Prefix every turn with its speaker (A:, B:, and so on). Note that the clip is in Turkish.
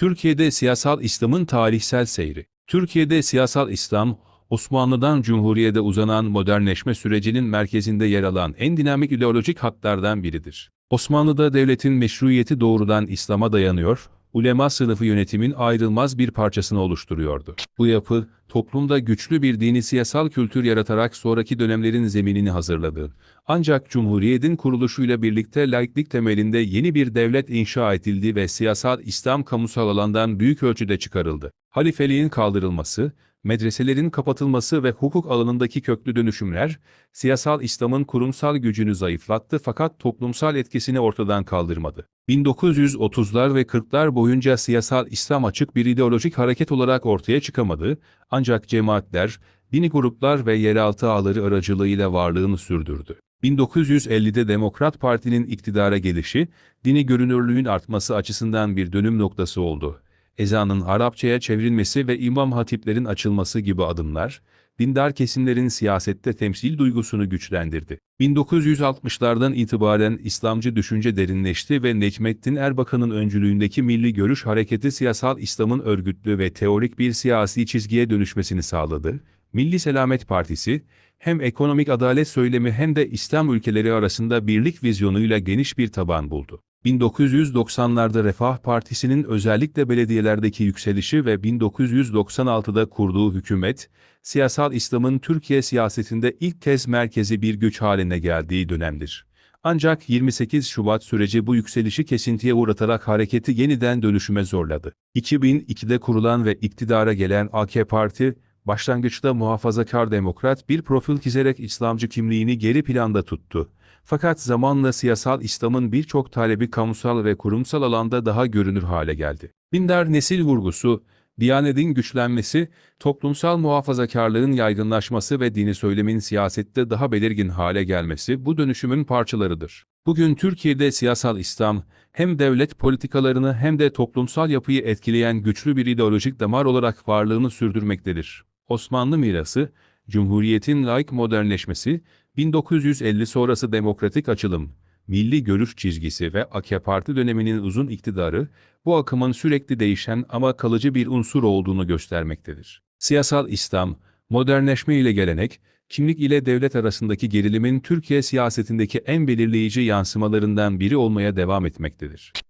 A: Türkiye'de siyasal İslam'ın tarihsel seyri. Türkiye'de siyasal İslam, Osmanlı'dan Cumhuriyet'e uzanan modernleşme sürecinin merkezinde yer alan en dinamik ideolojik hatlardan biridir. Osmanlı'da devletin meşruiyeti doğrudan İslam'a dayanıyor, ulema sınıfı yönetimin ayrılmaz bir parçasını oluşturuyordu. Bu yapı, toplumda güçlü bir dini siyasal kültür yaratarak sonraki dönemlerin zeminini hazırladı. Ancak Cumhuriyet'in kuruluşuyla birlikte laiklik temelinde yeni bir devlet inşa edildi ve siyasal İslam kamusal alandan büyük ölçüde çıkarıldı. Halifeliğin kaldırılması, medreselerin kapatılması ve hukuk alanındaki köklü dönüşümler, siyasal İslam'ın kurumsal gücünü zayıflattı fakat toplumsal etkisini ortadan kaldırmadı. 1930'lar ve 40'lar boyunca siyasal İslam açık bir ideolojik hareket olarak ortaya çıkamadı, ancak cemaatler, dini gruplar ve yeraltı ağları aracılığıyla varlığını sürdürdü. 1950'de Demokrat Parti'nin iktidara gelişi, dini görünürlüğün artması açısından bir dönüm noktası oldu. Ezanın Arapçaya çevrilmesi ve imam hatiplerin açılması gibi adımlar, dindar kesimlerin siyasette temsil duygusunu güçlendirdi. 1960'lardan itibaren İslamcı düşünce derinleşti ve Necmettin Erbakan'ın öncülüğündeki Milli Görüş Hareketi siyasal İslam'ın örgütlü ve teorik bir siyasi çizgiye dönüşmesini sağladı. Milli Selamet Partisi, hem ekonomik adalet söylemi hem de İslam ülkeleri arasında birlik vizyonuyla geniş bir taban buldu. 1990'larda Refah Partisi'nin özellikle belediyelerdeki yükselişi ve 1996'da kurduğu hükümet, siyasal İslam'ın Türkiye siyasetinde ilk kez merkezi bir güç haline geldiği dönemdir. Ancak 28 Şubat süreci bu yükselişi kesintiye uğratarak hareketi yeniden dönüşüme zorladı. 2002'de kurulan ve iktidara gelen AK Parti, başlangıçta muhafazakar demokrat bir profil çizerek İslamcı kimliğini geri planda tuttu. Fakat zamanla siyasal İslam'ın birçok talebi kamusal ve kurumsal alanda daha görünür hale geldi. Dindar nesil vurgusu, Diyanetin güçlenmesi, toplumsal muhafazakarlığın yaygınlaşması ve dini söylemin siyasette daha belirgin hale gelmesi bu dönüşümün parçalarıdır. Bugün Türkiye'de siyasal İslam, hem devlet politikalarını hem de toplumsal yapıyı etkileyen güçlü bir ideolojik damar olarak varlığını sürdürmektedir. Osmanlı mirası, Cumhuriyet'in laik modernleşmesi, 1950 sonrası demokratik açılım, milli görüş çizgisi ve AK Parti döneminin uzun iktidarı, bu akımın sürekli değişen ama kalıcı bir unsur olduğunu göstermektedir. Siyasal İslam, modernleşme ile gelenek, kimlik ile devlet arasındaki gerilimin Türkiye siyasetindeki en belirleyici yansımalarından biri olmaya devam etmektedir.